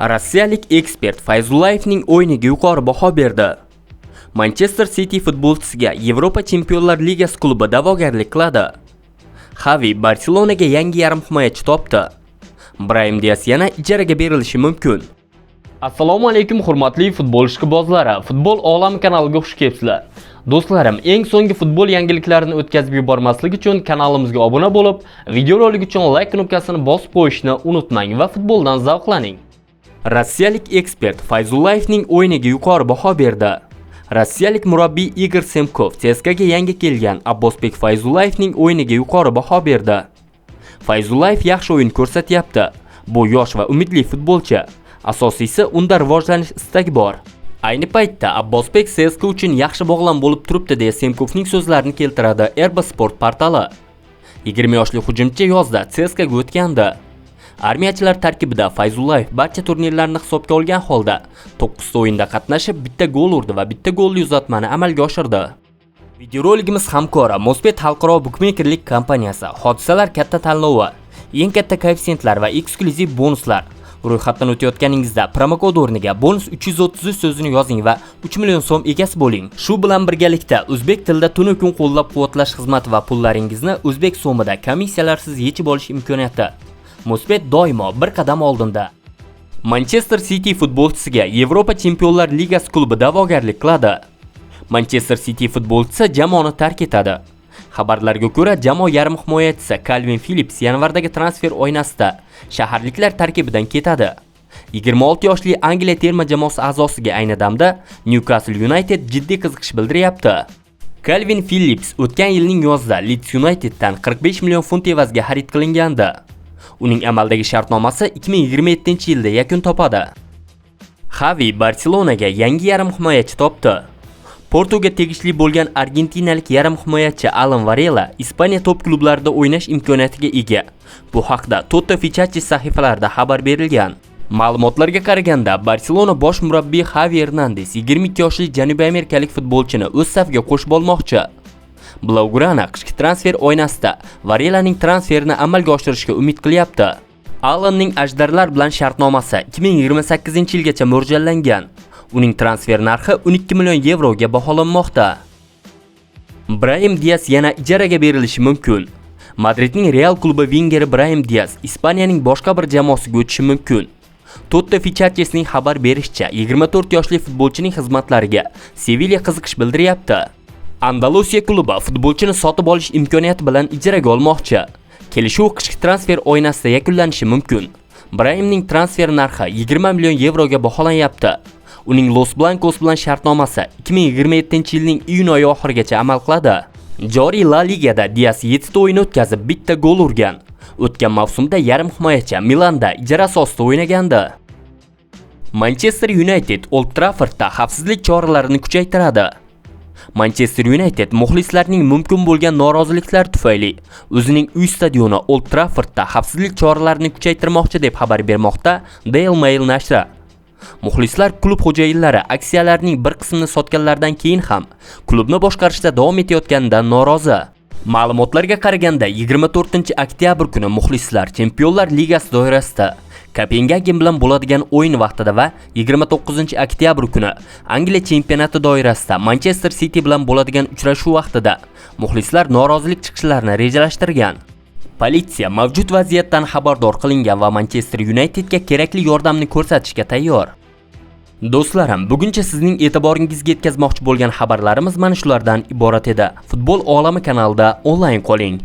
Rossiyalik ekspert Fayzullayevning o'yiniga yuqori baho berdi. Manchester City futbolchisiga Yevropa Chempionlar Ligasi klubi da'vogarlik qiladi. Xavi Barselonaga yangi yarim himoyachi topdi. Brahim Dias yana ijaraga berilishi mumkin. Assalomu alaykum hurmatli futbol ishqibozlari. Futbol olam kanaliga xush kelibsizlar. Do'stlarim, eng so'nggi futbol yangiliklarini o'tkazib yubormaslik uchun kanalimizga obuna bo'lib, videorolik uchun like knopkasini bosib qo'yishni unutmang va futboldan zavqlaning. Rossiyalik ekspert Fayzullayevning o'yiniga yuqori baho berdi. Rossiyalik murabbiy Igor Semkov CSKA yangi kelgan Abbosbek Fayzullayevning o'yiniga yuqori baho berdi. Fayzullayev yaxshi o'yin ko'rsatyapti. Bu yosh va umidli futbolchi. Asosiysi unda rivojlanish istagi bor. Ayni paytda Abbosbek CSKA uchun yaxshi bog'lan bo'lib turibdi deya Semkovning so'zlarini keltiradi Erba Sport portali. 20 yoshli hujumchi yozda CSKAga o'tgandi. Armiyachilar tarkibida Fayzullayev barcha turnirlarni hisobga olgan holda 9 ta o'yinda qatnashib, bitta gol urdi va bitta golli uzatmani amalga oshirdi. Videoroligimiz hamkori Mosbet xalqaro bukmekerlik kompaniyasi hodisalar katta tanlovi, eng katta koeffitsiyentlar va eksklyuziv bonuslar ro'yxatdan o'tayotganingizda promokod o'rniga bonus 333 so'zini yozing va 3 million so'm egasi bo'ling. Shu bilan birgalikda o'zbek tilida tunu kun qo'llab-quvvatlash xizmati va pullaringizni o'zbek so'mida komissiyalarsiz yechib olish imkoniyati. Musbet doimo bir qadam oldinda. Manchester City futbolchisiga Yevropa Chempionlar Ligasi klubi da'vogarlik qiladi. Manchester City futbolchisi jamoani tark etadi. Xabarlarga ko'ra, jamoa yarim himoyachisi Calvin Phillips yanvardagi transfer oynasida shaharliklar tarkibidan ketadi. 26 yoshli Angliya terma jamoasi a'zosiga ayni damda Newcastle United jiddiy qiziqish bildiryapti. Calvin Phillips o'tgan yilning yozida Leeds Uniteddan 45 million funt evaziga xarid qilingandi. Uning amaldagi shartnomasi 2027-yilda yakun topadi. Xavi Barselonaga yangi yarim himoyachi topdi. Portuga tegishli bo'lgan argentinalik yarim himoyachi Alan Varela Ispaniya top klublarida o'ynash imkoniyatiga ega. Bu haqda Toto Fichachi sahifalarida xabar berilgan. Ma'lumotlarga qaraganda, Barselona bosh murabbiyi Xavi Hernandez 22 yoshli Janubiy amerikalik futbolchini o'z safiga qo'shib olmoqchi. Blaugrana qishki transfer oynasida Varelaning transferini amalga oshirishga umid qilyapti. Alanning ajdarlar bilan shartnomasi 2028-yilgacha mo'ljallangan. Uning transfer narxi 12 million yevroga baholanmoqda. Brahim Dias yana ijaraga berilishi mumkin. Madridning Real klubi vingeri Brahim Dias Ispaniyaning boshqa bir jamoasiga o'tishi mumkin. Totta Fichatchesning xabar berishicha, 24 yoshli futbolchining xizmatlariga Sevilla qiziqish bildiryapti. Andalusiya klubi futbolchini sotib olish imkoniyati bilan ijaraga olmoqchi. Kelishuv qishki transfer oynasida yakunlanishi mumkin. Brahimning transfer narxi 20 million yevroga baholanyapti. Uning Los Blancos bilan shartnomasi 2027-yilning iyun oyi oxirigacha amal qiladi. Joriy La Ligada Dias 7 ta o'yin o'tkazib, bitta gol urgan. O'tgan mavsumda yarim himoyachi Milanda ijara asosida o'ynagandi. Manchester United Old Traffordda xavfsizlik choralarini kuchaytiradi. Manchester United muxlislarning mumkin bo'lgan noroziliklar tufayli o'zining uy stadioni Old Traffordda xavfsizlik choralarini kuchaytirmoqchi deb xabar bermoqda Daily Mail nashri. Muxlislar klub xo'jayinlari aksiyalarning bir qismini sotganlardan keyin ham klubni boshqarishda davom etayotganidan norozi. Ma'lumotlarga qaraganda 24-oktyabr kuni muxlislar Chempionlar Ligasi doirasida Kopengagen bilan bo'ladigan o'yin vaqtida va 29-oktyabr kuni Angliya chempionati doirasida Manchester City bilan bo'ladigan uchrashuv vaqtida muxlislar norozilik chiqishlarini rejalashtirgan. Politsiya mavjud vaziyatdan xabardor qilingan va Manchester Unitedga kerakli yordamni ko'rsatishga tayyor. Do'stlarim, buguncha sizning e'tiboringizga yetkazmoqchi bo'lgan xabarlarimiz mana shulardan iborat edi. Futbol olami kanalida onlayn qoling.